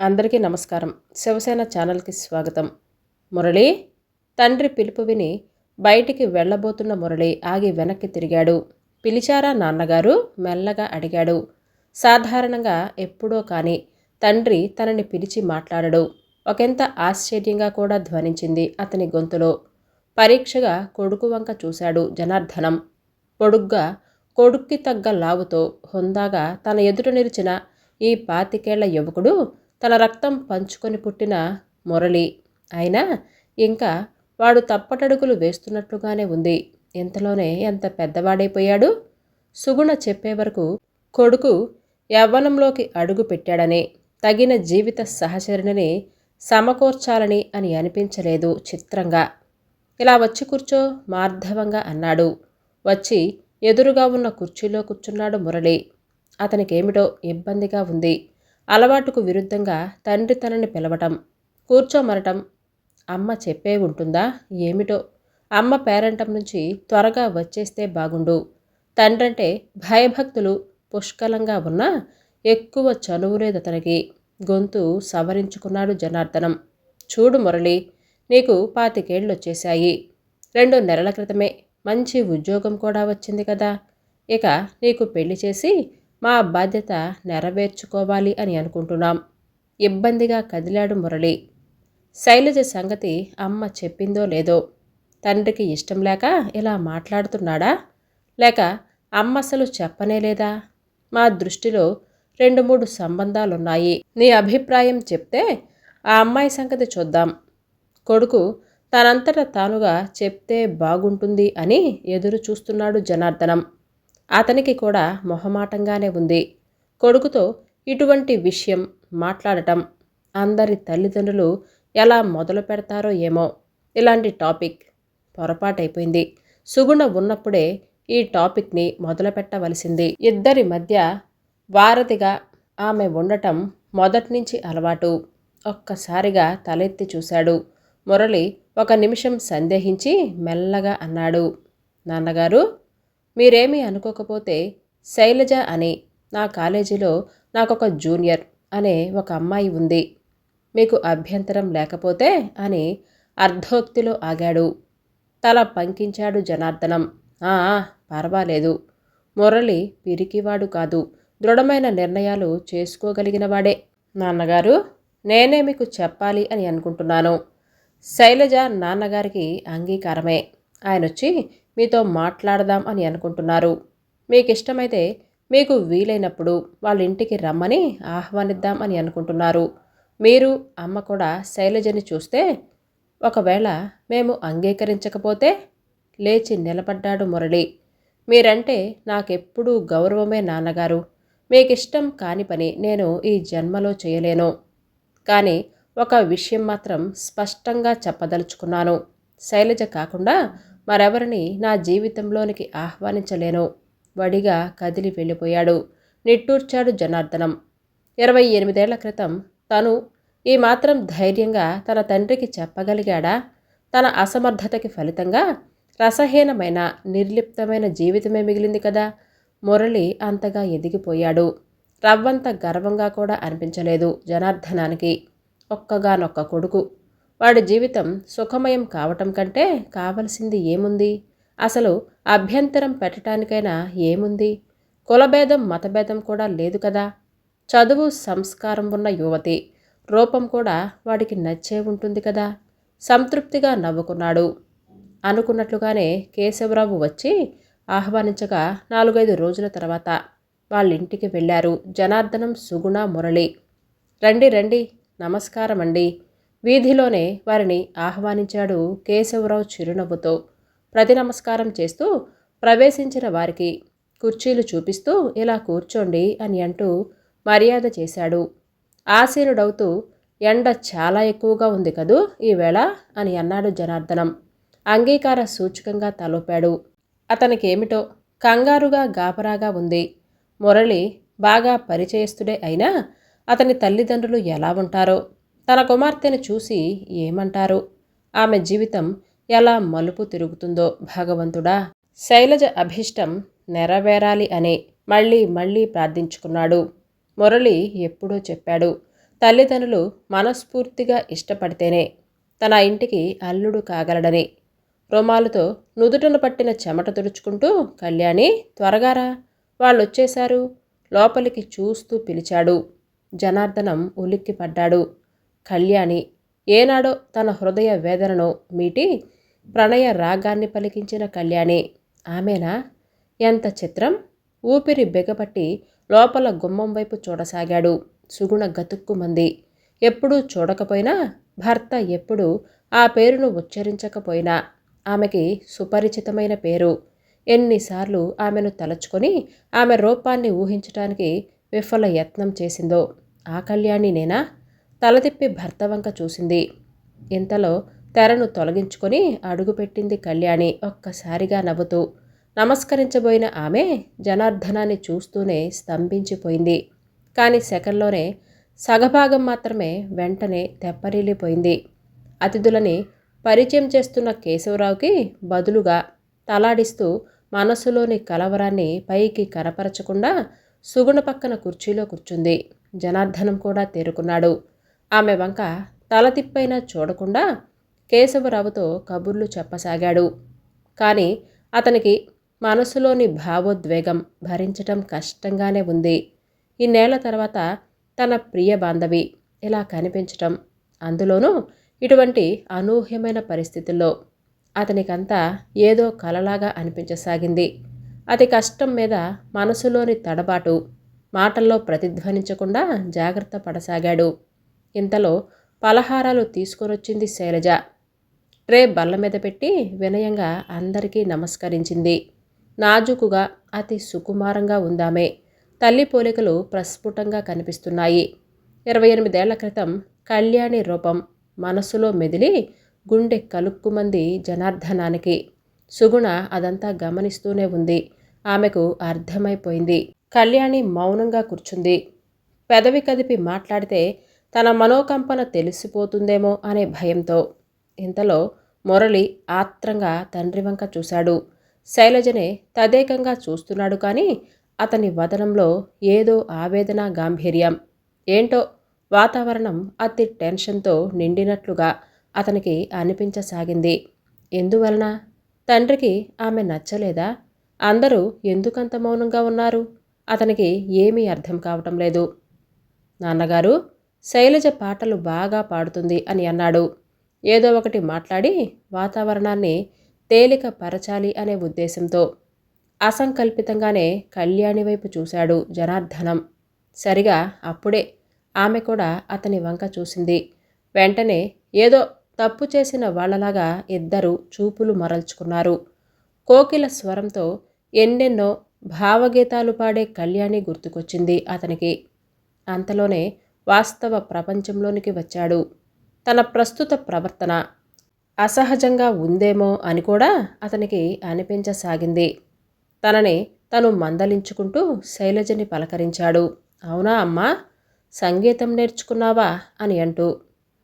అందరికీ నమస్కారం. శివసేన ఛానల్కి స్వాగతం. మురళి తండ్రి పిలుపు విని బయటికి వెళ్ళబోతున్న మురళి ఆగి వెనక్కి తిరిగాడు. పిలిచారా నాన్నగారు? మెల్లగా అడిగాడు. సాధారణంగా ఎప్పుడో కానీ తండ్రి తనని పిలిచి మాట్లాడడు. ఒకంత ఆశ్చర్యంగా కూడా ధ్వనించింది అతని గొంతులో. పరీక్షగా కొడుకు వంక చూశాడు జనార్దనం. పొడుగ్గా కొడుక్కి తగ్గ లావుతో హుందాగా తన ఎదుట నిలిచిన ఈ పాతికేళ్ళ యువకుడు తన రక్తం పంచుకొని పుట్టిన మురళి. అయినా ఇంకా వాడు తప్పటడుగులు వేస్తున్నట్లుగానే ఉంది. ఇంతలోనే ఎంత పెద్దవాడైపోయాడు? సుగుణ చెప్పే వరకు కొడుకు యవ్వనంలోకి అడుగు పెట్టాడని తగిన జీవిత సహచరిణిని సమకూర్చాలని అని అనిపించలేదు చిత్రంగా. ఇలా వచ్చి కూర్చో మార్ధవంగా అన్నాడు. వచ్చి ఎదురుగా ఉన్న కుర్చీలో కూర్చున్నాడు మురళి. అతనికేమిటో ఇబ్బందిగా ఉంది. అలవాటుకు విరుద్ధంగా తండ్రి తనని పిలవటం కూర్చోమనటం అమ్మ చెప్పే ఉంటుందా ఏమిటో? అమ్మ పేరంటం నుంచి త్వరగా వచ్చేస్తే బాగుండు. తండ్రంటే భయభక్తులు పుష్కలంగా ఉన్నా ఎక్కువ చనువు లేదు అతనికి గొంతు సవరించుకున్నాడు జనార్దనం. చూడు మురళి నీకు పాతికేళ్ళు వచ్చేశాయి రెండు నెలల క్రితమే మంచి ఉద్యోగం కూడా వచ్చింది కదా. ఇక నీకు పెళ్ళి చేసి మా బాధ్యత నెరవేర్చుకోవాలి అని అనుకుంటున్నాం. ఇబ్బందిగా కదిలాడు మురళి. శైలజ సంగతి అమ్మ చెప్పిందో లేదో? తండ్రికి ఇష్టం లేక ఇలా మాట్లాడుతున్నాడా? లేక అమ్మ అసలు చెప్పనే లేదా? మా దృష్టిలో రెండు మూడు సంబంధాలున్నాయి. నీ అభిప్రాయం చెప్తే ఆ అమ్మాయి సంగతి చూద్దాం. కొడుకు తనంతట తానుగా చెప్తే బాగుంటుంది అని ఎదురు చూస్తున్నాడు జనార్దనం. అతనికి కూడా మొహమాటంగానే ఉంది. కొడుకుతో ఇటువంటి విషయం మాట్లాడటం అందరి తల్లిదండ్రులు ఎలా మొదలు పెడతారో ఏమో ఇలాంటి టాపిక్ పొరపాటైపోయింది. సుగుణ ఉన్నప్పుడే ఈ టాపిక్ని మొదలుపెట్టవలసింది ఇద్దరి మధ్య వారధిగా ఆమె ఉండటం మొదటి నుంచి అలవాటు. ఒక్కసారిగా తలెత్తి చూశాడు. మురళి ఒక నిమిషం సందేహించి మెల్లగా అన్నాడు నాన్నగారు మీరేమీ అనుకోకపోతే శైలజ అని నా కాలేజీలో నాకొక జూనియర్ అనే ఒక అమ్మాయి ఉంది. మీకు అభ్యంతరం లేకపోతే అని అర్ధోక్తిలో ఆగాడు. తల పంకించాడు జనార్దనం. పర్వాలేదు. మురళి పిరికివాడు కాదు. దృఢమైన నిర్ణయాలు చేసుకోగలిగినవాడే. నాన్నగారు నేనే మీకు చెప్పాలి అని అనుకుంటున్నాను. శైలజ నాన్నగారికి అంగీకారమే. ఆయన వచ్చి మీతో మాట్లాడదాం అని అనుకుంటున్నారు. మీకు ఇష్టమైతే మీకు వీలైనప్పుడు వాళ్ళ ఇంటికి రమ్మని ఆహ్వానిద్దాం అని అనుకుంటున్నారు. మీరు అమ్మ కూడా శైలజని చూస్తే ఒకవేళ మేము అంగీకరించకపోతే లేచి నిలబడ్డాడు మురళి. మీరంటే నాకెప్పుడూ గౌరవమే నాన్నగారు. మీకిష్టం కాని పని నేను ఈ జన్మలో చేయలేను. కానీ ఒక విషయం మాత్రం స్పష్టంగా చెప్పదలుచుకున్నాను. శైలజ కాకుండా మరెవరిని నా జీవితంలోనికి ఆహ్వానించలేను. వడిగా కదిలి వెళ్ళిపోయాడు. నిట్టూర్చాడు జనార్దనం. ఇరవై ఎనిమిదేళ్ళ క్రితం తను ఈ మాత్రం ధైర్యంగా తన తండ్రికి చెప్పగలిగాడా? తన అసమర్థతకి ఫలితంగా రసహీనమైన నిర్లిప్తమైన జీవితమే మిగిలింది కదా? మురళి అంతగా ఎదిగిపోయాడు. రవ్వంత గర్వంగా కూడా అనిపించలేదు జనార్దనానికి. ఒక్కగానొక్క కొడుకు. వాడి జీవితం సుఖమయం కావటం కంటే కావలసింది ఏముంది? అసలు అభ్యంతరం పెట్టడానికైనా ఏముంది? కులభేదం మతభేదం కూడా లేదు కదా? చదువు సంస్కారం ఉన్న యువతి. రూపం కూడా వాడికి నచ్చే ఉంటుంది కదా? సంతృప్తిగా నవ్వుకున్నాడు. అనుకున్నట్లుగానే కేశవరావు వచ్చి ఆహ్వానించగా నాలుగైదు రోజుల తర్వాత వాళ్ళింటికి వెళ్ళారు జనార్దనం సుగుణ మురళి. రండి రండి. నమస్కారం అండి వీధిలోనే వారిని ఆహ్వానించాడు కేశవరావు చిరునవ్వుతో. ప్రతి నమస్కారం చేస్తూ ప్రవేశించిన వారికి కుర్చీలు చూపిస్తూ ఇలా కూర్చోండి అని అంటూ మర్యాద చేశాడు. ఆసీనుడవుతూ ఎండ చాలా ఎక్కువగా ఉంది కదూ ఈవేళ అని అన్నాడు జనార్దనం. అంగీకార సూచకంగా తలూపాడు. అతనికేమిటో కంగారుగా గాపరాగా ఉంది. మురళి బాగా పరిచయస్తుడే అయినా అతని తల్లిదండ్రులు ఎలా ఉంటారో తన కుమార్తెను చూసి ఏమంటారు? ఆమె జీవితం ఎలా మలుపు తిరుగుతుందో భగవంతుడా! శైలజ అభిష్టం నెరవేరాలి అని మళ్ళీ మళ్ళీ ప్రార్థించుకున్నాడు. మురళి ఎప్పుడో చెప్పాడు తల్లిదండ్రులు మనస్ఫూర్తిగా ఇష్టపడితేనే తన ఇంటికి అల్లుడు కాగలడని. రుమాలుతో నుదుటను పట్టిన చెమట తుడుచుకుంటూ కళ్యాణి త్వరగారా వాళ్ళొచ్చేశారు. లోపలికి చూస్తూ పిలిచాడు. జనార్దనం ఉలిక్కిపడ్డాడు. కళ్యాణి ఏనాడో తన హృదయ వేదనను మీటి ప్రణయ రాగాన్ని పలికించిన కళ్యాణి ఆమెనా? ఎంత చిత్రం? ఊపిరి బిగపట్టి లోపల గుమ్మం వైపు చూడసాగాడు. సుగుణ గతుక్కుమంది ఎప్పుడూ చూడకపోయినా భర్త ఎప్పుడు ఆ పేరును ఉచ్చరించకపోయినా ఆమెకి సుపరిచితమైన పేరు. ఎన్నిసార్లు ఆమెను తలచుకొని ఆమె రూపాన్ని ఊహించటానికి విఫల యత్నం చేసిందో. ఆ కళ్యాణి నేనా తల తిప్పి భర్త వంక చూసింది. ఇంతలో తెరను తొలగించుకొని అడుగుపెట్టింది కళ్యాణి ఒక్కసారిగా నవ్వుతూ నమస్కరించబోయిన ఆమె జనార్దనాన్ని చూస్తూనే స్తంభించిపోయింది. కానీ సెకండ్లోనే సగభాగం మాత్రమే వెంటనే తెప్పరిల్లిపోయింది. అతిథులని పరిచయం చేస్తున్న కేశవరావుకి బదులుగా తలాడిస్తూ మనసులోని కలవరాన్ని పైకి కనపరచకుండా సుగుణ పక్కన కుర్చీలో కూర్చుంది. జనార్దనం కూడా తేరుకున్నాడు. ఆమె వంక తల తిప్పైనా చూడకుండా కేశవరావుతో కబుర్లు చెప్పసాగాడు. కానీ అతనికి మనసులోని భావోద్వేగం భరించటం కష్టంగానే ఉంది. ఇన్నేళ్ళ తర్వాత తన ప్రియ బాంధవి ఇలా కనిపించటం అందులోనూ ఇటువంటి అనూహ్యమైన పరిస్థితుల్లో అతనికంతా ఏదో కలలాగా అనిపించసాగింది. అతి కష్టం మీద మనసులోని తడబాటు మాటల్లో ప్రతిధ్వనించకుండా జాగ్రత్త పడసాగాడు. ఇంతలో పలహారాలు తీసుకొనొచ్చింది శైలజ. ట్రే బల్ల మీద పెట్టి వినయంగా అందరికీ నమస్కరించింది. నాజుకుగా అతి సుకుమారంగా ఉందామే. తల్లి పోలికలు ప్రస్ఫుటంగా కనిపిస్తున్నాయి. ఇరవై ఎనిమిదేళ్ళ క్రితం కళ్యాణి రూపం మనసులో మెదిలి గుండె కలుక్కుమంది జనార్దనానికి. సుగుణ అదంతా గమనిస్తూనే ఉంది. ఆమెకు అర్థమైపోయింది. కళ్యాణి మౌనంగా కూర్చుంది. పెదవి కదిపి మాట్లాడితే తన మనోకంపన తెలిసిపోతుందేమో అనే భయంతో ఇంతలో మురళి ఆత్రంగా తండ్రి వంక చూశాడు. శైలజనే తదేకంగా చూస్తున్నాడు కానీ అతని వదనంలో ఏదో ఆవేదన గాంభీర్యం. ఏంటో? వాతావరణం అతి టెన్షన్తో నిండినట్లుగా అతనికి అనిపించసాగింది. ఎందువలన? తండ్రికి ఆమె నచ్చలేదా? అందరూ ఎందుకంత మౌనంగా ఉన్నారు? అతనికి ఏమీ అర్థం కావటం లేదు. నాన్నగారు శైలజ పాటలు బాగా పాడుతుంది అని అన్నాడు. ఏదో ఒకటి మాట్లాడి వాతావరణాన్ని తేలిక పరచాలి అనే ఉద్దేశంతో అసంకల్పితంగానే కళ్యాణి వైపు చూశాడు జనార్దనం. సరిగా అప్పుడే ఆమె కూడా అతని వంక చూసింది. వెంటనే ఏదో తప్పు చేసిన వాళ్ళలాగా ఇద్దరు చూపులు మరల్చుకున్నారు. కోకిల స్వరంతో ఎన్నెన్నో భావగీతాలు పాడే కళ్యాణి గుర్తుకొచ్చింది అతనికి. అంతలోనే వాస్తవ ప్రపంచంలోనికి వచ్చాడు. తన ప్రస్తుత ప్రవర్తన అసహజంగా ఉందేమో అని కూడా అతనికి అనిపించసాగింది. తనని తను మందలించుకుంటూ శైలజని పలకరించాడు. అవునా అమ్మా సంగీతం నేర్చుకున్నావా? అని అంటూ.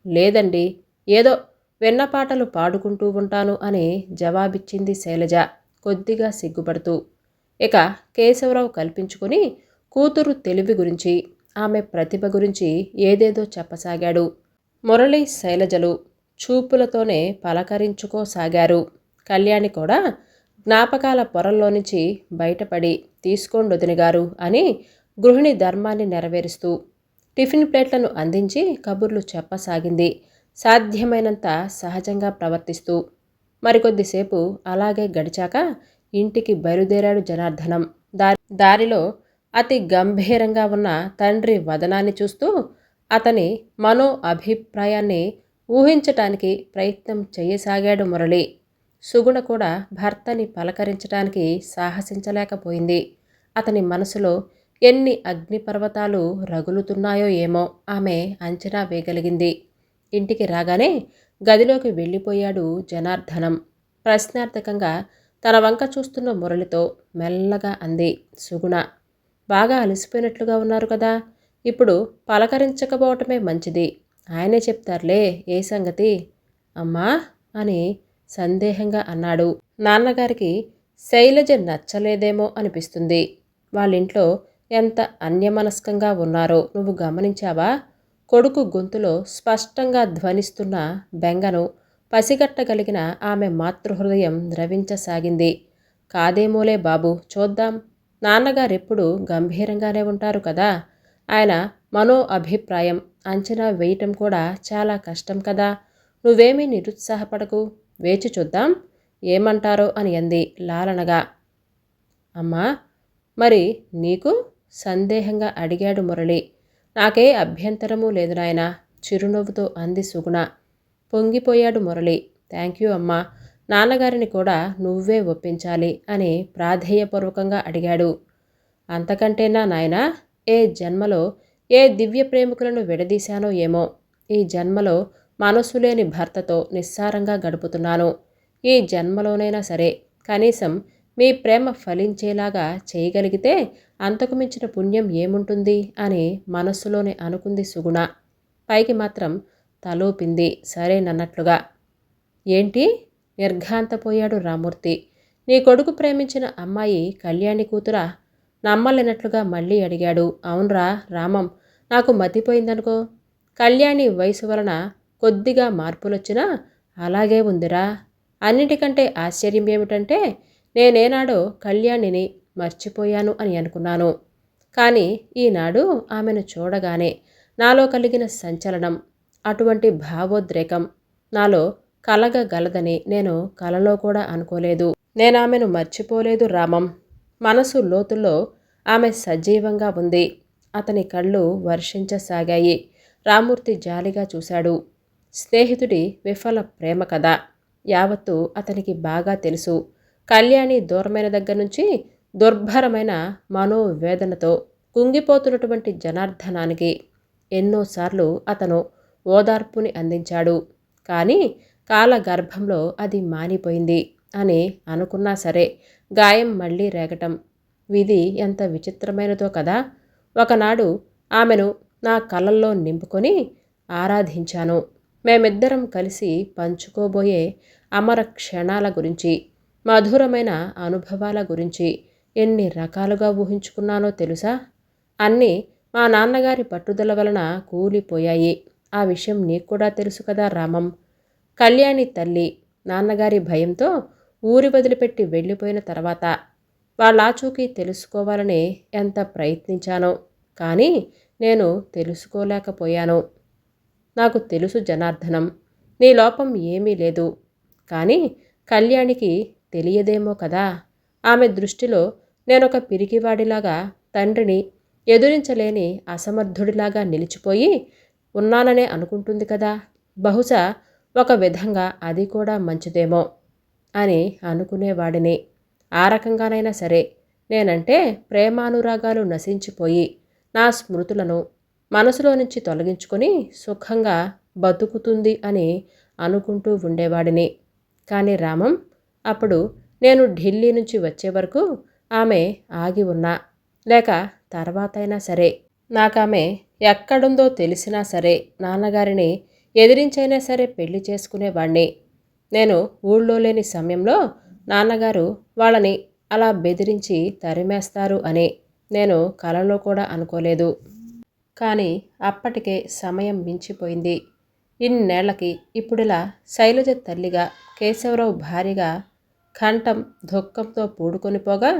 లేదండి ఏదో వెన్న పాటలు పాడుకుంటూ ఉంటాను అని జవాబిచ్చింది శైలజ కొద్దిగా సిగ్గుపడుతూ. ఇక కేశవరావు కల్పించుకొని కూతురు తెలివి గురించి ఆమె ప్రతిభ గురించి ఏదేదో చెప్పసాగాడు. మురళి శైలజలు చూపులతోనే పలకరించుకోసాగారు. కళ్యాణి కూడా జ్ఞాపకాల పొరల్లో నుంచి బయటపడి తీసుకోండొదినగారు అని గృహిణి ధర్మాన్ని నెరవేరుస్తూ టిఫిన్ ప్లేట్లను అందించి కబుర్లు చెప్పసాగింది. సాధ్యమైనంత సహజంగా ప్రవర్తిస్తూ మరికొద్దిసేపు అలాగే గడిచాక ఇంటికి బయలుదేరాడు జనార్దనం. దారి దారిలో అతి గంభీరంగా ఉన్న తండ్రి వదనాన్ని చూస్తూ అతని మనో అభిప్రాయాన్ని ఊహించటానికి ప్రయత్నం చేయసాగాడు మురళి. సుగుణ కూడా భర్తని పలకరించటానికి సాహసించలేకపోయింది. అతని మనసులో ఎన్ని అగ్నిపర్వతాలు రగులుతున్నాయో ఏమో ఆమె అంచనా వేయగలిగింది. ఇంటికి రాగానే గదిలోకి వెళ్ళిపోయాడు జనార్దనం. ప్రశ్నార్థకంగా తన వంక చూస్తున్న మురళితో మెల్లగా అంది సుగుణ. బాగా అలసిపోయినట్లుగా ఉన్నారు కదా. ఇప్పుడు పలకరించకపోవటమే మంచిది. ఆయనే చెప్తారులే ఏ సంగతి? అమ్మా అని సందేహంగా అన్నాడు. నాన్నగారికి శైలజ నచ్చలేదేమో అనిపిస్తుంది. వాళ్ళింట్లో ఎంత అన్యమనస్కంగా ఉన్నారో నువ్వు గమనించావా? కొడుకు గొంతులో స్పష్టంగా ధ్వనిస్తున్న బెంగను పసిగట్టగలిగిన ఆమె మాతృహృదయం ద్రవించసాగింది. కాదేమోలే బాబు చూద్దాం. నాన్నగారెప్పుడు గంభీరంగానే ఉంటారు కదా. ఆయన మనో అభిప్రాయం అంచనా వేయటం కూడా చాలా కష్టం కదా. నువ్వేమీ నిరుత్సాహపడకు. వేచి చూద్దాం. ఏమంటారో అని అంది లాలనగా. అమ్మా! మరి నీకు? సందేహంగా అడిగాడు మురళి. నాకే అభ్యంతరమూ లేదు నాయన. చిరునవ్వుతో అంది సుగుణ. పొంగిపోయాడు మురళి. థ్యాంక్ యూ అమ్మా. నాన్నగారిని కూడా నువ్వే ఒప్పించాలి అని ప్రాధేయపూర్వకంగా అడిగాడు. అంతకంటేనా నాయనా? ఏ జన్మలో ఏ దివ్య ప్రేమికులను విడదీశానో ఏమో. ఈ జన్మలో మనసు లేని భర్తతో నిస్సారంగా గడుపుతున్నాను. ఈ జన్మలోనైనా సరే కనీసం మీ ప్రేమ ఫలించేలాగా చేయగలిగితే అంతకు మించిన పుణ్యం ఏముంటుంది అని మనస్సులోనే అనుకుంది సుగుణ. పైకి మాత్రం తలోపింది సరేనన్నట్లుగా. ఏంటి? నిర్ఘాంతపోయాడు రామూర్తి. నీ కొడుకు ప్రేమించిన అమ్మాయి కళ్యాణి కూతురా? నమ్మలేనట్లుగా మళ్ళీ అడిగాడు. అవునరా రామం నాకు మతిపోయిందనుకో. కళ్యాణి వయసు వలన కొద్దిగా మార్పులొచ్చినా అలాగే ఉందిరా. అన్నిటికంటే ఆశ్చర్యం ఏమిటంటే నేనేనాడో కళ్యాణిని మర్చిపోయాను అని అనుకున్నాను. కానీ ఈనాడు ఆమెను చూడగానే నాలో కలిగిన సంచలనం అటువంటి భావోద్రేకం నాలో కలగగలదని నేను కలలో కూడా అనుకోలేదు. నేను ఆమెను మర్చిపోలేదు రామం. మనసు లోతుల్లో ఆమె సజీవంగా ఉంది. అతని కళ్ళు వర్షించసాగాయి. రామూర్తి జాలిగా చూశాడు. స్నేహితుడి విఫల ప్రేమ కథ. యావత్తు అతనికి బాగా తెలుసు. కళ్యాణి దూరమైన దగ్గర నుంచి దుర్భరమైన మనోవేదనతో కుంగిపోతున్నటువంటి జనార్దనానికి ఎన్నోసార్లు అతను ఓదార్పుని అందించాడు. కానీ కాలగర్భంలో అది మానిపోయింది అని అనుకున్నా సరే గాయం మళ్ళీ రేగటం. విధి ఎంత విచిత్రమైనదో కదా! ఒకనాడు ఆమెను నా కలల్లో నింపుకొని ఆరాధించాను. మేమిద్దరం కలిసి పంచుకోబోయే అమర క్షణాల గురించి మధురమైన అనుభవాల గురించి ఎన్ని రకాలుగా ఊహించుకున్నానో తెలుసా? అన్నీ మా నాన్నగారి పట్టుదల వలన కూలిపోయాయి. ఆ విషయం నీకు కూడా తెలుసు కదా రామం! కళ్యాణి తల్లి నాన్నగారి భయంతో ఊరి వదిలిపెట్టి వెళ్ళిపోయిన తర్వాత వాళ్ళాచూకీ తెలుసుకోవాలని ఎంత ప్రయత్నించానో కానీ నేను తెలుసుకోలేకపోయాను. నాకు తెలుసు జనార్దనం నీ లోపం ఏమీ లేదు కానీ కళ్యాణికి తెలియదేమో కదా. ఆమె దృష్టిలో నేనొక పిరికివాడిలాగా తండ్రిని ఎదురించలేని అసమర్థుడిలాగా నిలిచిపోయి ఉన్నాననే అనుకుంటుంది కదా. బహుశా ఒక విధంగా అది కూడా మంచిదేమో అని అనుకునేవాడిని. ఆ రకంగానైనా సరే నేనంటే ప్రేమానురాగాలు నశించిపోయి నా స్మృతులను మనసులో నుంచి తొలగించుకొని సుఖంగా బతుకుతుంది అని అనుకుంటూ ఉండేవాడిని. కానీ రామం అప్పుడు నేను ఢిల్లీ నుంచి వచ్చే వరకు ఆమె ఆగి ఉన్నా. లేక తర్వాతైనా సరే నాకామె ఎక్కడుందో తెలిసినా సరే నాన్నగారిని ఎదిరించైనా సరే పెళ్ళి చేసుకునేవాణ్ణి. నేను ఊళ్ళో లేని సమయంలో నాన్నగారు వాళ్ళని అలా బెదిరించి తరిమేస్తారు అని నేను కలలో కూడా అనుకోలేదు. కానీ అప్పటికే సమయం మించిపోయింది. ఇన్నేళ్ళకి ఇప్పుడిలా శైలజ తల్లిగా కేశవరావు భార్యగా కంఠం దుఃఖంతో పూడుకొని పోగా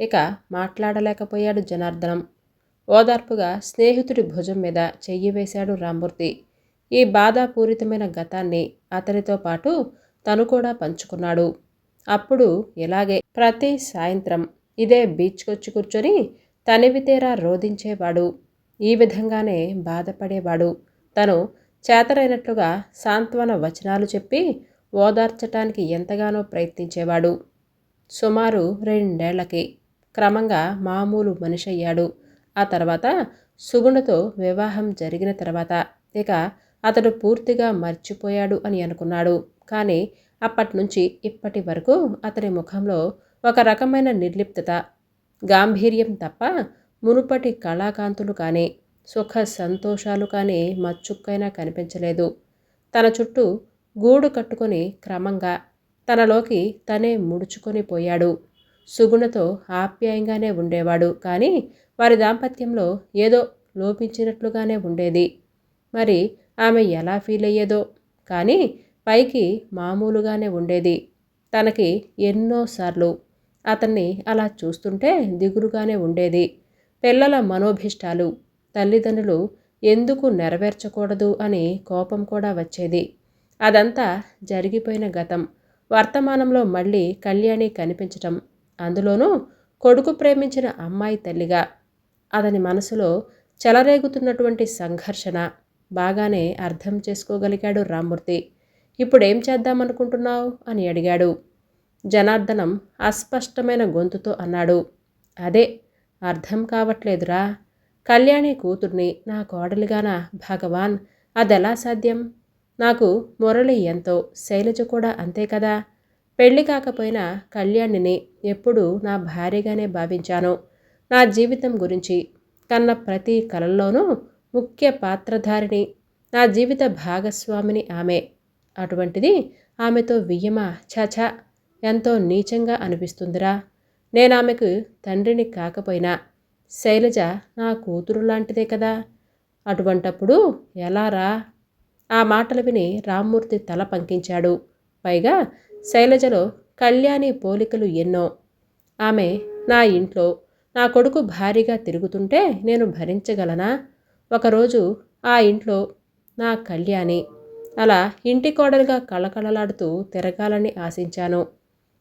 ఇక మాట్లాడలేకపోయాడు జనార్దనం. ఓదార్పుగా స్నేహితుడి భుజం మీద చెయ్యి వేశాడు రామ్మూర్తి ఈ బాధాపూరితమైన గతాన్ని అతనితో పాటు తను కూడా పంచుకున్నాడు. అప్పుడు ఇలాగే ప్రతి సాయంత్రం ఇదే బీచ్కొచ్చి కూర్చొని తనివితేరా రోధించేవాడు. ఈ విధంగానే బాధపడేవాడు. తను చేతరైనట్లుగా సాంత్వన వచనాలు చెప్పి ఓదార్చటానికి ఎంతగానో ప్రయత్నించేవాడు. సుమారు రెండేళ్ళకి క్రమంగా మామూలు మనిషి అయ్యాడు ఆ తర్వాత సుగుణతో వివాహం జరిగిన తర్వాత ఇక అతడు పూర్తిగా మర్చిపోయాడు అని అనుకున్నాడు. కానీ అప్పటి నుంచి ఇప్పటి వరకు అతని ముఖంలో ఒక రకమైన నిర్లిప్తత గాంభీర్యం తప్ప మునుపటి కళాకాంతులు కానీ సుఖ సంతోషాలు కానీ మచ్చుక్కైనా కనిపించలేదు. తన చుట్టూ గూడు కట్టుకొని క్రమంగా తనలోకి తనే ముడుచుకొని పోయాడు. సుగుణతో ఆప్యాయంగానే ఉండేవాడు. కానీ వారి దాంపత్యంలో ఏదో లోపించినట్లుగానే ఉండేది. మరి ఆమె ఎలా ఫీల్ అయ్యేదో కానీ పైకి మామూలుగానే ఉండేది. తనకి ఎన్నోసార్లు అతన్ని అలా చూస్తుంటే దిగులుగానే ఉండేది. పిల్లల మనోభిష్టాలు తల్లిదండ్రులు ఎందుకు నెరవేర్చకూడదు అని కోపం కూడా వచ్చేది. అదంతా జరిగిపోయిన గతం. వర్తమానంలో మళ్ళీ కళ్యాణి కనిపించటం. అందులోనూ కొడుకు ప్రేమించిన అమ్మాయి తల్లిగా. అతని మనసులో చెలరేగుతున్నటువంటి సంఘర్షణ. బాగానే అర్థం చేసుకోగలిగాడు రామ్మూర్తి. ఇప్పుడేం చేద్దామనుకుంటున్నావు? అని అడిగాడు. జనార్దనం అస్పష్టమైన గొంతుతో అన్నాడు. అదే అర్థం కావట్లేదురా. కళ్యాణి కూతుర్ని నా కోడలిగానా భగవాన్ అదెలా సాధ్యం? నాకు మురళి ఎంతో శైలజ కూడా అంతే కదా. పెళ్ళి కాకపోయినా కళ్యాణిని ఎప్పుడూ నా భార్యగానే భావించాను. నా జీవితం గురించి కన్న ప్రతి కలల్లోనూ ముఖ్య పాత్రధారిణి. నా జీవిత భాగస్వామిని ఆమె. అటువంటిది ఆమెతో వియ్యమా? చాచా ఎంతో నీచంగా అనిపిస్తుందిరా. నేను ఆమెకు తండ్రిని కాకపోయినా శైలజ నా కూతురు లాంటిదే కదా. అటువంటప్పుడు ఎలారా? ఆ మాటలు విని రామ్మూర్తి తల పంకించాడు. పైగా శైలజలో కళ్యాణి పోలికలు ఎన్నో. ఆమె నా ఇంట్లో నా కొడుకు భారీగా తిరుగుతుంటే నేను భరించగలనా? ఒకరోజు ఆ ఇంట్లో నా కళ్యాణి అలా ఇంటి కోడలుగా కళకళలాడుతూ తిరగాలని ఆశించాను.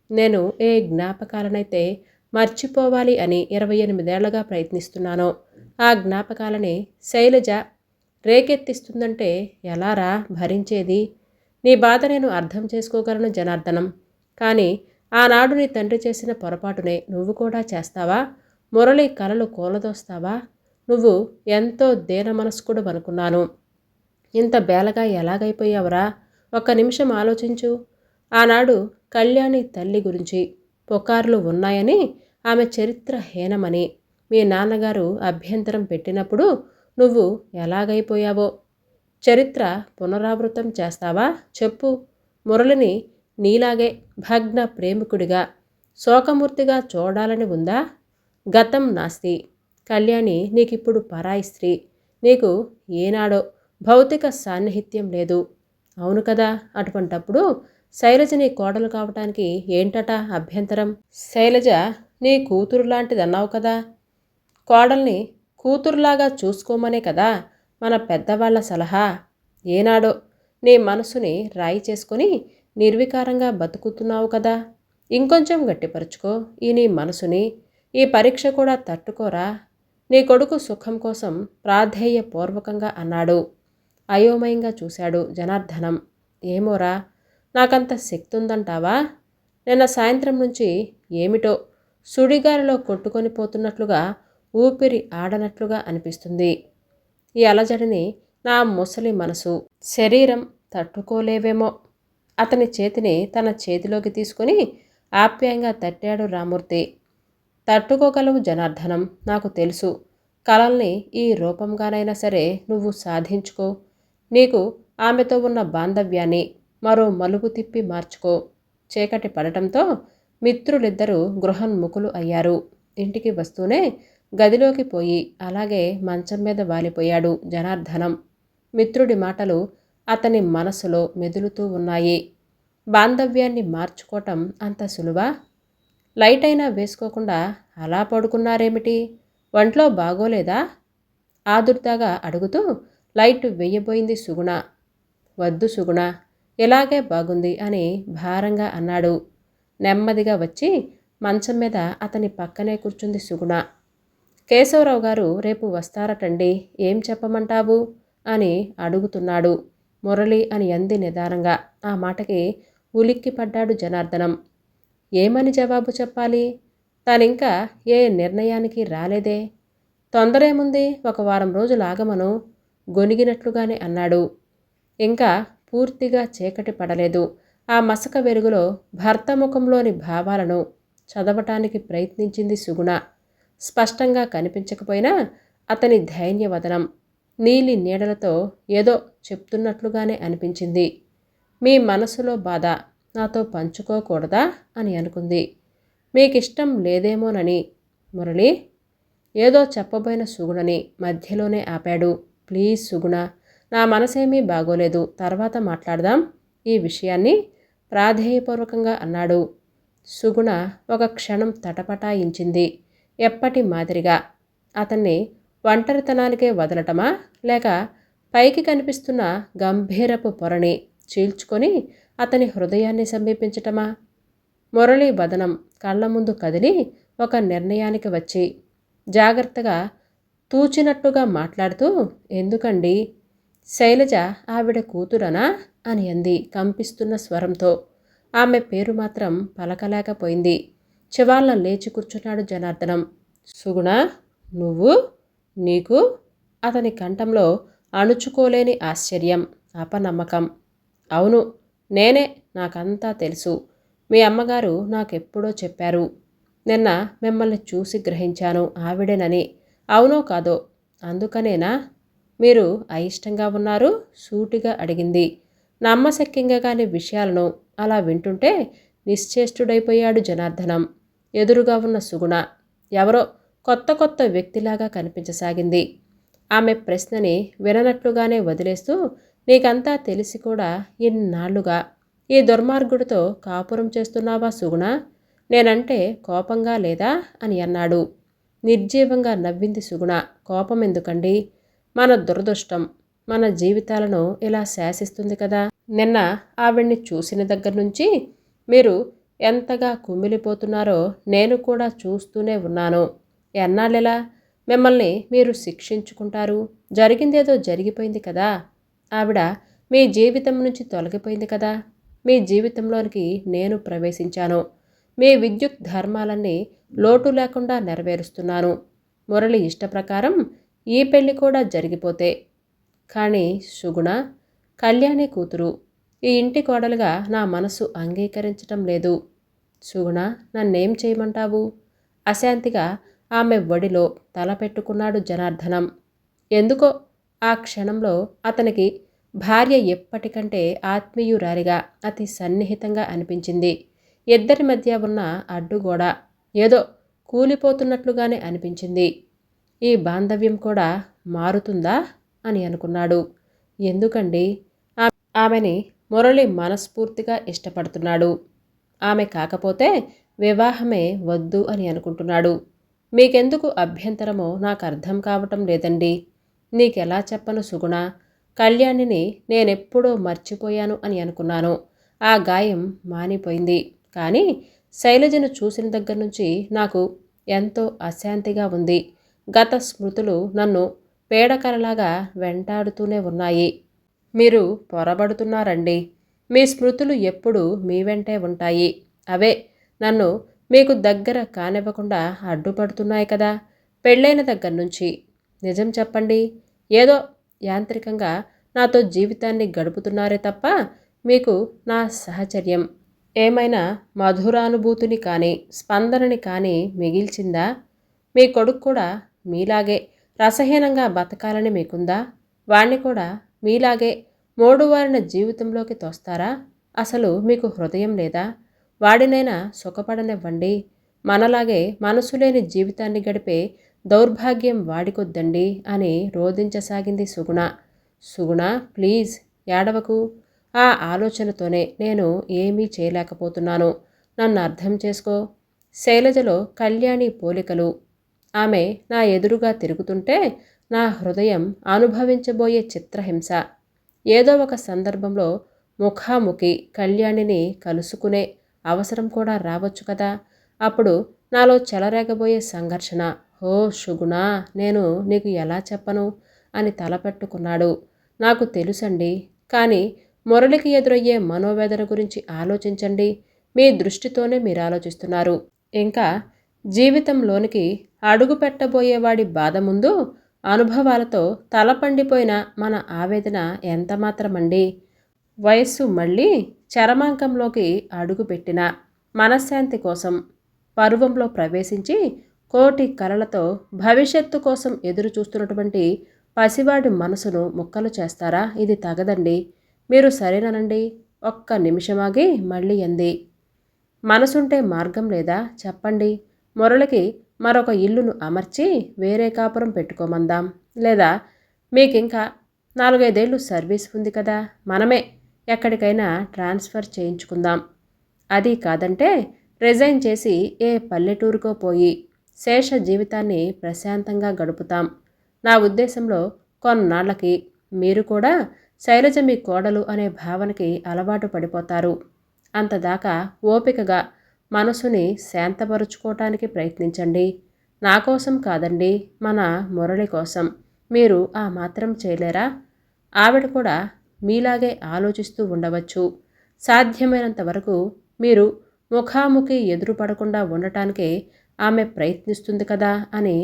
నేను ఏ జ్ఞాపకాలనైతే మర్చిపోవాలి అని ఇరవై ఎనిమిదేళ్ళుగా ప్రయత్నిస్తున్నానో ఆ జ్ఞాపకాలని శైలజ రేకెత్తిస్తుందంటే ఎలారా భరించేది? నీ బాధ నేను అర్థం చేసుకోగలను జనార్దనం. కానీ ఆనాడు నీ తండ్రి చేసిన పొరపాటునే నువ్వు కూడా చేస్తావా? మురళి కలలు కూలదోస్తావా? నువ్వు ఎంతో దేన మనస్కుడు అనుకున్నాను. ఇంత బేలగా ఎలాగైపోయావురా? ఒక్క నిమిషం ఆలోచించు. ఆనాడు కళ్యాణి తల్లి గురించి పుకార్లు ఉన్నాయని ఆమె చరిత్ర హీనమని మీ నాన్నగారు అభ్యంతరం పెట్టినప్పుడు నువ్వు ఎలాగైపోయావో? చరిత్ర పునరావృతం చేస్తావా? చెప్పు. మురళిని నీలాగే భగ్న ప్రేమికుడిగా శోకమూర్తిగా చూడాలని ఉందా? గతం నాస్తి. కళ్యాణి నీకిప్పుడు పరాయి స్త్రీ. నీకు ఏనాడో భౌతిక సాన్నిహిత్యం లేదు. అవును కదా? అటువంటప్పుడు శైలజ నీ కోడలు కావటానికి ఏంటట అభ్యంతరం? శైలజ నీ కూతురు లాంటిదన్నావు కదా? కోడల్ని కూతురులాగా చూసుకోమనే కదా మన పెద్దవాళ్ళ సలహా? ఏనాడో నీ మనసుని రాయి చేసుకొని నిర్వికారంగా బతుకుతున్నావు కదా? ఇంకొంచెం గట్టిపరుచుకో. ఈ నీ మనసుని. ఈ పరీక్ష కూడా తట్టుకోరా? నీ కొడుకు సుఖం కోసం ప్రాధేయపూర్వకంగా అన్నాడు. అయోమయంగా చూశాడు జనార్దనం. ఏమోరా నాకంత శక్తి ఉందంటావా నిన్న సాయంత్రం నుంచి ఏమిటో సుడిగాలిలో కొట్టుకొని పోతున్నట్లుగా ఊపిరి ఆడనట్లుగా అనిపిస్తుంది. ఈ అలజడిని నా ముసలి మనసు శరీరం తట్టుకోలేవేమో. అతని చేతిని తన చేతిలోకి తీసుకొని ఆప్యాయంగా తట్టాడు రామూర్తి. తట్టుకోగలవు జనార్దనం నాకు తెలుసు. కళల్ని ఈ రూపంగానైనా సరే నువ్వు సాధించుకో. నీకు ఆమెతో ఉన్న బాంధవ్యాన్ని మరో మలుపు తిప్పి మార్చుకో. చీకటి పడటంతో మిత్రులిద్దరూ గృహన్ముఖులు అయ్యారు. ఇంటికి వస్తూనే గదిలోకి పోయి అలాగే మంచం మీద వాలిపోయాడు జనార్దనం. మిత్రుడి మాటలు అతని మనసులో మెదులుతూ ఉన్నాయి. బాంధవ్యాన్ని మార్చుకోవటం అంత సులువా? లైట్ అయినా వేసుకోకుండా అలా పడుకున్నారేమిటి? ఒంట్లో బాగోలేదా? ఆదుర్దాగా అడుగుతూ లైట్ వెయ్యబోయింది సుగుణ. వద్దు సుగుణ ఇలాగే బాగుంది అని భారంగా అన్నాడు. నెమ్మదిగా వచ్చి మంచం మీద అతని పక్కనే కూర్చుంది సుగుణ. కేశవరావు గారు రేపు వస్తారటండి ఏం చెప్పమంటావు? అని అడుగుతున్నాడు మురళి అని అంది నిదానంగా. ఆ మాటకి ఉలిక్కి పడ్డాడు జనార్దనం. ఏమని జవాబు చెప్పాలి? తానింకా ఏ నిర్ణయానికి రాలేదే. తొందరేముంది ఒక వారం రోజులు ఆగమను గొనిగినట్లుగానే అన్నాడు. ఇంకా పూర్తిగా చీకటి పడలేదు. ఆ మసక వెలుగులో భర్త ముఖంలోని భావాలను చదవటానికి ప్రయత్నించింది సుగుణ. స్పష్టంగా కనిపించకపోయినా అతని ధైన్యవదనం నీలి నీడలతో ఏదో చెప్తున్నట్లుగానే అనిపించింది. మీ మనసులో బాధ. నాతో పంచుకోకూడదా అని అనుకుంది. మీకు ఇష్టం లేదేమోనని మురళి. ఏదో చెప్పబోయిన సుగుణని మధ్యలోనే ఆపాడు. ప్లీజ్ సుగుణ నా మనసేమీ బాగోలేదు. తర్వాత మాట్లాడదాం. ఈ విషయాన్ని ప్రాధేయపూర్వకంగా అన్నాడు. సుగుణ ఒక క్షణం తటపటాయించింది. ఎప్పటి మాదిరిగా? అతన్ని ఒంటరితనానికే వదలటమా? లేక పైకి కనిపిస్తున్న గంభీరపు పొరని చీల్చుకొని అతని హృదయాన్ని సమీపించటమా? మురళీ వదనం కళ్ళ ముందు కదిలి ఒక నిర్ణయానికి వచ్చి జాగ్రత్తగా తూచినట్టుగా మాట్లాడుతూ ఎందుకండి? శైలజ ఆవిడ కూతురనా? అని అంది కంపిస్తున్న స్వరంతో. ఆమె పేరు మాత్రం పలకలేకపోయింది. చివాళ్ళ లేచి కూర్చున్నాడు జనార్దనం. సుగుణ నువ్వు? నీకు? అతని కంఠంలో అణుచుకోలేని ఆశ్చర్యం అపనమ్మకం. అవును నేనే నాకంతా తెలుసు. మీ అమ్మగారు నాకెప్పుడో చెప్పారు. నిన్న మిమ్మల్ని చూసి గ్రహించాను ఆవిడేనని. అవునో కాదో? అందుకనేనా? మీరు అయిష్టంగా ఉన్నారు? సూటిగా అడిగింది. నమ్మశక్యంగా కాని విషయాలను అలా వింటుంటే నిశ్చేష్టుడైపోయాడు జనార్దనం. ఎదురుగా ఉన్న సుగుణ. ఎవరో కొత్త కొత్త వ్యక్తిలాగా కనిపించసాగింది. ఆమె ప్రశ్నని విననట్లుగానే వదిలేస్తూ నీకంతా తెలిసి కూడా ఇన్నాళ్ళుగా ఈ దుర్మార్గుడితో కాపురం చేస్తున్నావా సుగుణ? నేనంటే కోపంగా లేదా? అని అన్నాడు. నిర్జీవంగా నవ్వింది సుగుణ. కోపం ఎందుకండి మన దురదృష్టం మన జీవితాలను ఇలా శాసిస్తుంది కదా. నిన్న ఆవిడ్ని చూసిన దగ్గర నుంచి మీరు ఎంతగా కుమిలిపోతున్నారో నేను కూడా చూస్తూనే ఉన్నాను. ఎన్నాళ్ళెలా? మిమ్మల్ని మీరు శిక్షించుకుంటారు. జరిగిందేదో జరిగిపోయింది కదా. ఆవిడ మీ జీవితం నుంచి తొలగిపోయింది కదా. మీ జీవితంలోనికి నేను ప్రవేశించాను. మీ విద్యుత్ ధర్మాలన్నీ లోటు లేకుండా నెరవేరుస్తున్నాను. మురళి ఇష్టప్రకారం ఈ పెళ్ళి కూడా జరిగిపోతే. కానీ సుగుణ కళ్యాణి కూతురు. ఈ ఇంటి కోడలుగా నా మనసు అంగీకరించటం లేదు. సుగుణ నన్నేం చేయమంటావు? అశాంతిగా ఆమె ఒడిలో తల పెట్టుకున్నాడు జనార్దనం. ఎందుకో ఆ క్షణంలో అతనికి భార్య ఎప్పటికంటే ఆత్మీయురాలిగా అతి సన్నిహితంగా అనిపించింది. ఇద్దరి మధ్య ఉన్న అడ్డుగోడ ఏదో కూలిపోతున్నట్లుగానే అనిపించింది. ఈ బాంధవ్యం కూడా మారుతుందా అని అనుకున్నాడు. ఎందుకండి? ఆమెని మురళి మనస్ఫూర్తిగా ఇష్టపడుతున్నాడు. ఆమె కాకపోతే వివాహమే వద్దు అని అనుకుంటున్నాడు. మీకెందుకు అభ్యంతరమో నాకు అర్థం కావటం లేదండి. నీకెలా చెప్పను సుగుణ? కళ్యాణిని నేనెప్పుడో మర్చిపోయాను అని అనుకున్నాను. ఆ గాయం మానిపోయింది. కానీ శైలజను చూసిన దగ్గర నుంచి నాకు ఎంతో అశాంతిగా ఉంది. గత స్మృతులు నన్ను పేడకరలాగా వెంటాడుతూనే ఉన్నాయి. మీరు పొరబడుతున్నారండి. మీ స్మృతులు ఎప్పుడు మీ వెంటే ఉంటాయి. అవే నన్ను మీకు దగ్గర కానివ్వకుండా అడ్డుపడుతున్నాయి కదా. పెళ్ళైన దగ్గర నుంచి. నిజం చెప్పండి. ఏదో యాంత్రికంగా నాతో జీవితాన్ని గడుపుతున్నారే తప్ప మీకు నా సహచర్యం. ఏమైనా మధురానుభూతిని కానీ స్పందనని కానీ మిగిల్చిందా? మీ కొడుకు కూడా మీలాగే రసహీనంగా బతకాలని మీకుందా? వాణ్ణి కూడా మీలాగే మూడువారిన జీవితంలోకి తోస్తారా? అసలు మీకు హృదయం లేదా? వాడినైనా సుఖపడనివ్వండి. మనలాగే మనసు లేని జీవితాన్ని గడిపే దౌర్భాగ్యం వాడికొద్దండి అని రోధించసాగింది సుగుణ. సుగుణ ప్లీజ్ ఏడవకు. ఆ ఆలోచనతోనే నేను ఏమీ చేయలేకపోతున్నాను. నన్ను అర్థం చేసుకో. శైలజలో కళ్యాణి పోలికలు. ఆమె నా ఎదురుగా తిరుగుతుంటే నా హృదయం అనుభవించబోయే చిత్రహింస. ఏదో ఒక సందర్భంలో ముఖాముఖి కళ్యాణిని కలుసుకునే అవసరం కూడా రావచ్చు కదా. అప్పుడు నాలో చెలరేగబోయే సంఘర్షణ. ఓ షుగుణ నేను నీకు ఎలా చెప్పను? అని తలపెట్టుకున్నాడు నాకు తెలుసండి. కానీ మురళికి ఎదురయ్యే మనోవేదన గురించి ఆలోచించండి. మీ దృష్టితోనే మీరు ఆలోచిస్తున్నారు. ఇంకా జీవితంలోనికి అడుగు పెట్టబోయేవాడి బాధ ముందు అనుభవాలతో తలపండిపోయిన మన ఆవేదన ఎంత మాత్రమండి వయస్సు మళ్ళీ చరమాంకంలోకి అడుగుపెట్టిన మనశ్శాంతి కోసం పర్వంలో ప్రవేశించి కోటి కలలతో భవిష్యత్తు కోసం ఎదురు చూస్తున్నటువంటి పసివాడి మనసును ముక్కలు చేస్తారా? ఇది తగదండి. మీరు సరేనానండి. ఒక్క నిమిషమాగి మళ్ళీ అంది. మనసుంటే మార్గం లేదా? చెప్పండి. మురళికి మరొక ఇల్లును అమర్చి వేరే కాపురం పెట్టుకోమందాం. లేదా మీకింకా నాలుగైదేళ్ళు సర్వీస్ ఉంది కదా? మనమే ఎక్కడికైనా ట్రాన్స్ఫర్ చేయించుకుందాం. అది కాదంటే రిజైన్ చేసి ఏ పల్లెటూరుకో పోయి శేష జీవితాన్ని ప్రశాంతంగా గడుపుతాం. నా ఉద్దేశంలో కొన్నాళ్ళకి మీరు కూడా శైలజ మీ కోడలు అనే భావనకి అలవాటు పడిపోతారు. అంతదాకా ఓపికగా మనసుని శాంతపరుచుకోవటానికి ప్రయత్నించండి. నా కోసం కాదండి మన మురళి కోసం. మీరు ఆ మాత్రం చేయలేరా? ఆవిడ కూడా మీలాగే ఆలోచిస్తూ ఉండవచ్చు. సాధ్యమైనంత వరకు మీరు ముఖాముఖి ఎదురుపడకుండా ఉండటానికి ఆమె ప్రయత్నిస్తుంది కదా అని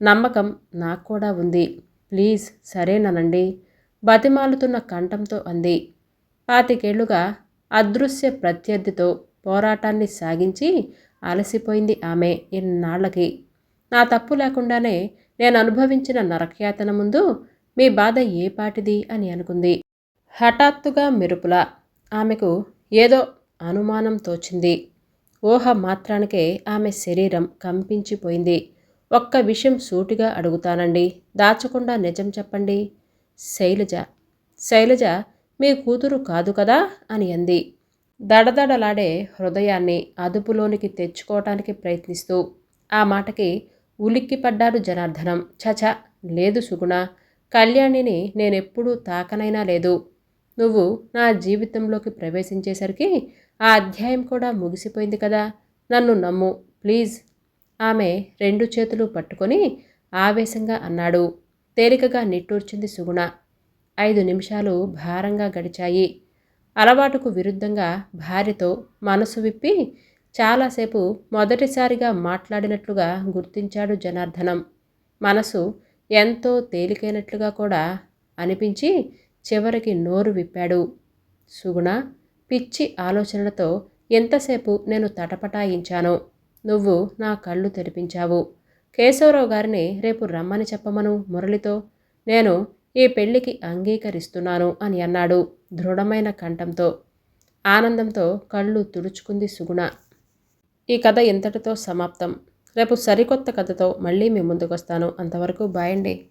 నమ్మకం నాకు కూడా ఉంది. ప్లీజ్ సరేననండి బతిమాలుతున్న కంఠంతో అంది. పాతికేళ్ళుగా అదృశ్య ప్రత్యర్థితో పోరాటాన్ని సాగించి అలసిపోయింది ఆమె ఇన్నాళ్ళకి. నా తప్పు లేకుండానే నేను అనుభవించిన నరకయాతన ముందు మీ బాధ ఏ పాటిది అని అనుకుంది. హఠాత్తుగా మెరుపుల ఆమెకు ఏదో అనుమానం తోచింది. ఊహ మాత్రానికే ఆమె శరీరం కంపించిపోయింది. ఒక్క విషయం సూటిగా అడుగుతానండి. దాచకుండా నిజం చెప్పండి. శైలజ శైలజ మీ కూతురు కాదు కదా? అని అంది. దడదడలాడే హృదయాన్ని అదుపులోనికి తెచ్చుకోవటానికి ప్రయత్నిస్తూ ఆ మాటకి ఉలిక్కిపడ్డాడు జనార్దనం. చచ లేదు సుగుణ. కళ్యాణిని నేనెప్పుడూ తాకనైనా లేదు. నువ్వు నా జీవితంలోకి ప్రవేశించేసరికి ఆ అధ్యాయం కూడా ముగిసిపోయింది కదా. నన్ను నమ్ము ప్లీజ్. ఆమె రెండు చేతులు పట్టుకొని ఆవేశంగా అన్నాడు. తేలికగా నిట్టూర్చింది సుగుణ. ఐదు నిమిషాలు భారంగా గడిచాయి. అలవాటుకు విరుద్ధంగా భార్యతో మనసు విప్పి చాలాసేపు మొదటిసారిగా మాట్లాడినట్లుగా గుర్తించాడు జనార్దనం. మనసు ఎంతో తేలికైనట్లుగా కూడా అనిపించి చివరికి నోరు విప్పాడు. సుగుణ పిచ్చి ఆలోచనలతో ఎంతసేపు నేను తటపటాయించానో. నువ్వు నా కళ్ళు తెరిపించావు. కేశవరావు గారిని రేపు రమ్మని చెప్పమను మురళితో. నేను ఈ పెళ్ళికి అంగీకరిస్తున్నాను అని అన్నాడు దృఢమైన కంఠంతో. ఆనందంతో కళ్ళు తుడుచుకుంది సుగుణ. ఈ కథ ఇంతటితో సమాప్తం. రేపు సరికొత్త కథతో మళ్ళీ మీ ముందుకొస్తాను. అంతవరకు బాయండి